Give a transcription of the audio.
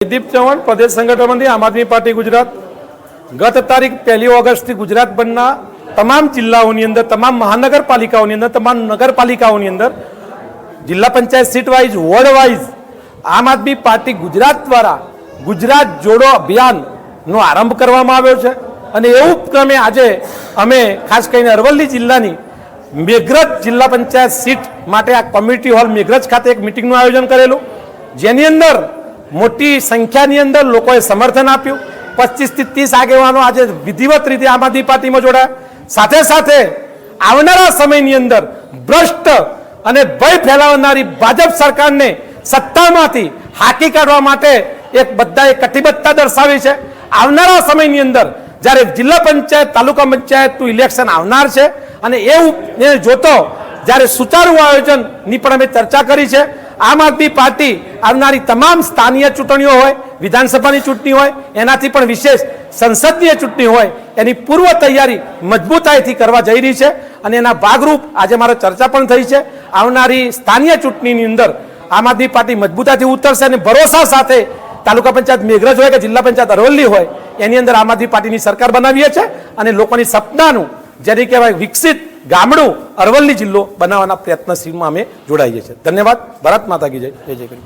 જયદીપ ચૌહાણ પ્રદેશ સંગઠન મંત્રી આમ આદમી પાર્ટી ગુજરાત. ગત તારીખ પહેલી ઓગસ્ટથી ગુજરાત બંધના તમામ જિલ્લાઓની અંદર, તમામ મહાનગરપાલિકાઓની અંદર, તમામ નગરપાલિકાઓની અંદર, જિલ્લા panchayat seat wise ward wise Aam Aadmi Party Gujarat દ્વારા ગુજરાત જોડો અભિયાનનો આરંભ કરવામાં આવ્યો છે. અને એવું ક્રમે આજે અમે ખાસ કરીને અરવલ્લી જિલ્લાની મેઘરજ જિલ્લા પંચાયત સીટ માટે આ કોમ્યુનિટી હોલ મેઘરજ ખાતે એક મિટિંગનું આયોજન કરેલું. જેની અંદર મોટી સંખ્યાની અંદર લોકોએ સમર્થન આપ્યું. પચીસથી ત્રીસ આગેવાનો આજે વિધિવત રીતે આમ આદમી પાર્ટીમાં જોડાયા. સાથે સાથે આવનારા સમયની અંદર ભ્રષ્ટ અને ભય ફેલાવનારી ભાજપ સરકારને સત્તામાંથી હાકી કાઢવા માટે એક બધાએ કટિબદ્ધતા દર્શાવી છે. આવનારા સમયની અંદર જ્યારે જિલ્લા પંચાયત, તાલુકા પંચાયતનું ઇલેક્શન આવનાર છે અને એવું જોતો જ્યારે સુચારુ આયોજનની પણ અમે ચર્ચા કરી છે. આમ આદમી પાર્ટી આવનારી તમામ સ્થાનીય ચૂંટણીઓ હોય, વિધાનસભાની ચૂંટણી હોય, એનાથી પણ વિશેષ સંસદીય ચૂંટણી હોય, એની પૂર્વ તૈયારી મજબૂતાઈથી કરવા જઈ રહી છે અને એના ભાગરૂપ આજે મારે ચર્ચા પણ થઈ છે. આવનારી સ્થાનીય ચૂંટણીની અંદર આમ આદમી પાર્ટી મજબૂતાઈથી ઉતરશે અને ભરોસા સાથે તાલુકા પંચાયત મેઘરજ હોય કે જિલ્લા પંચાયત અરવલ્લી હોય, એની અંદર આમ આદમી પાર્ટીની સરકાર બનાવીએ છે અને લોકોની સપનાનું, જેની કહેવાય વિકસિત ગામડું અરવલ્લી જિલ્લો બનાવવાના પ્રયત્નશીલમાં અમે જોડાઈએ છીએ. ધન્યવાદ. ભારત માતા કી જય. જય જય કરી